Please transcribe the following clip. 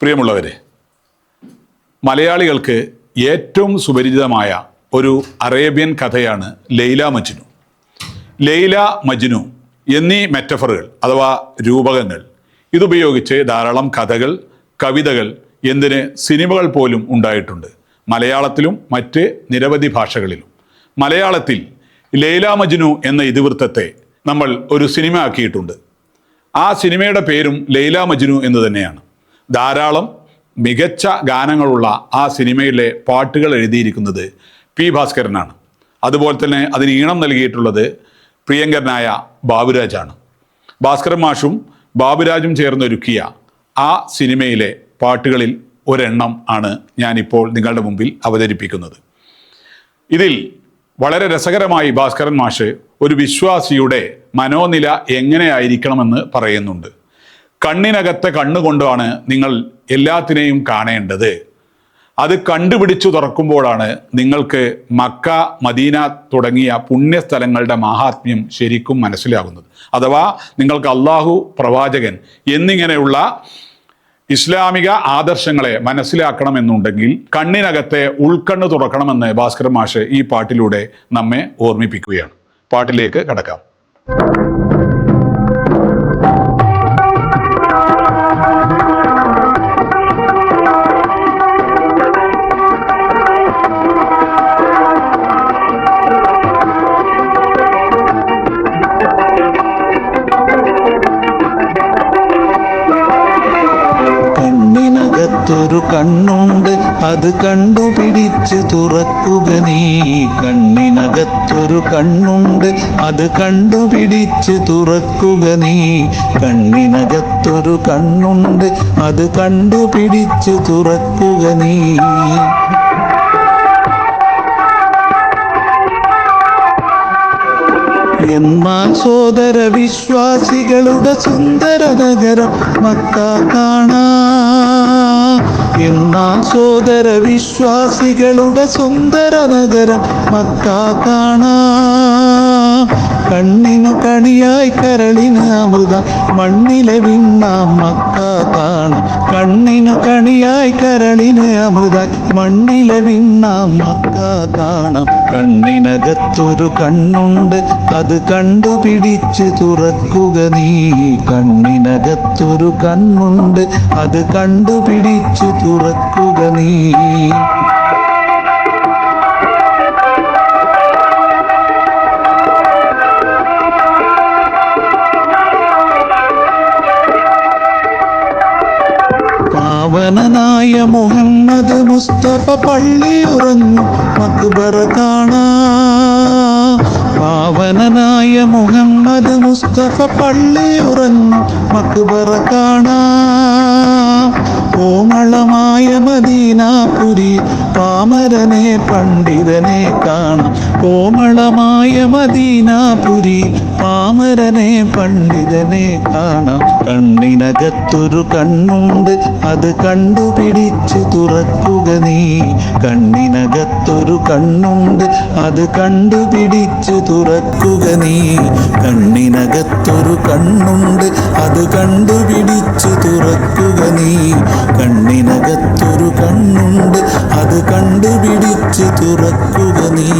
പ്രിയമുള്ളവരെ മലയാളികൾക്ക് ഏറ്റവും സുപരിചിതമായ ഒരു അറേബ്യൻ കഥയാണ് ലൈല മജ്നു. ലൈല മജ്നു എന്നീ മെറ്റഫറുകൾ അഥവാ രൂപകങ്ങൾ ഇതുപയോഗിച്ച് ധാരാളം കഥകൾ കവിതകൾ എന്തിന് സിനിമകൾ പോലും ഉണ്ടായിട്ടുണ്ട്. മലയാളത്തിലും മറ്റ് നിരവധി ഭാഷകളിലും. മലയാളത്തിൽ ലൈല മജ്നു എന്ന ഇതിവൃത്തത്തെ നമ്മൾ ഒരു സിനിമ ആക്കിയിട്ടുണ്ട്. ആ സിനിമയുടെ പേരും ലൈല മജ്നു എന്ന് തന്നെയാണ്. ധാരാളം മികച്ച ഗാനങ്ങളുള്ള ആ സിനിമയിലെ പാട്ടുകൾ എഴുതിയിരിക്കുന്നത് പി ഭാസ്കരനാണ്. അതുപോലെ തന്നെ അതിന് ഈണം നൽകിയിട്ടുള്ളത് പ്രിയങ്കരനായ ബാബുരാജാണ്. ഭാസ്കരൻ മാഷും ബാബുരാജും ചേർന്നൊരുക്കിയ ആ സിനിമയിലെ പാട്ടുകളിൽ ഒരെണ്ണം ആണ് ഞാനിപ്പോൾ നിങ്ങളുടെ മുമ്പിൽ അവതരിപ്പിക്കുന്നത്. ഇതിൽ വളരെ രസകരമായി ഭാസ്കരൻ മാഷ് ഒരു വിശ്വാസിയുടെ മനോനില എങ്ങനെയായിരിക്കണമെന്ന് പറയുന്നുണ്ട്. കണ്ണിനകത്തെ കണ്ണുകൊണ്ടാണ് നിങ്ങൾ എല്ലാത്തിനെയും കാണേണ്ടത്. അത് കണ്ടുപിടിച്ചു തുറക്കുമ്പോഴാണ് നിങ്ങൾക്ക് മക്ക മദീന തുടങ്ങിയ പുണ്യസ്ഥലങ്ങളുടെ മാഹാത്മ്യം ശരിക്കും മനസ്സിലാകുന്നത്. അഥവാ നിങ്ങൾക്ക് അള്ളാഹു പ്രവാചകൻ എന്നിങ്ങനെയുള്ള ഇസ്ലാമിക ആദർശങ്ങളെ മനസ്സിലാക്കണമെന്നുണ്ടെങ്കിൽ കണ്ണിനകത്തെ ഉൾക്കണ്ണ് തുറക്കണമെന്ന് ഭാസ്കർ മാഷ് ഈ പാട്ടിലൂടെ നമ്മെ ഓർമ്മിപ്പിക്കുകയാണ്. പാട്ടിലേക്ക് കടക്കാം. കണ്ണിനകത്തൊരു കണ്ണുണ്ട്. അത് കണ്ടുപിടിച്ച് തുറക്കുക നീ. കണ്ണിനകത്തൊരു കണ്ണുണ്ട്. അത് കണ്ടുപിടിച്ച് തുറക്കുക നീ. കണ്ണിനകത്തൊരു കണ്ണുണ്ട്. അത് കണ്ടുപിടിച്ച് തുറക്കുക നീ. എന്നാൽ സോദര വിശ്വാസികളുടെ സുന്ദര നഗരം മക്ക കാണാ. എന്നാൽ സോദര വിശ്വാസികളുടെ സുന്ദര നഗരം മക്ക കാണാ. കണ്ണിനു കണിയായി കരളിന് അമൃത മണ്ണിലെ വിണ്ണാം മക്കാത്താണ് കാണാം കണ്ണിനു കണിയായി കരളിന് അമൃത മണ്ണിലെ വിണ്ണാം മക്കാത്താണ് കാണാം കണ്ണിനകത്തൊരു കണ്ണുണ്ട് അത് കണ്ടുപിടിച്ച് തുറക്കുക നീ. കണ്ണിനകത്തൊരു കണ്ണുണ്ട് അത് കണ്ടുപിടിച്ച് തുറക്കുക നീ. മുഹമ്മദ് മുസ്തഫ പള്ളി ഉറങ്ങും മക്ബറ കാണാ. പാവനനായ മുഹമ്മദ് മുസ്തഫ പള്ളി ഉറങ്ങും മക്ബറ കാണാ. കോമളമായ മദീനാപുരി പാമരനെ പണ്ഡിതനെ കാണാം. കോമളമായ മദീനാപുരി പാമരനെ പണ്ഡിതനെ കാണാം. കണ്ണിനകത്തൊരു കണ്ണുണ്ട് അത് കണ്ടുപിടിച്ച് തുറക്കുക നീ. കണ്ണിനകത്തൊരു കണ്ണുണ്ട് അത് കണ്ടുപിടിച്ച് തുറക്കുക നീ. കണ്ണിനകത്തൊരു കണ്ണുണ്ട് അത് കണ്ടുപിടിച്ചു തുറക്കുക നീ. കണ്ണിനകത്തൊരു കണ്ണുണ്ട് അത് കണ്ടുപിടിച്ച് തുറക്കുക നീ.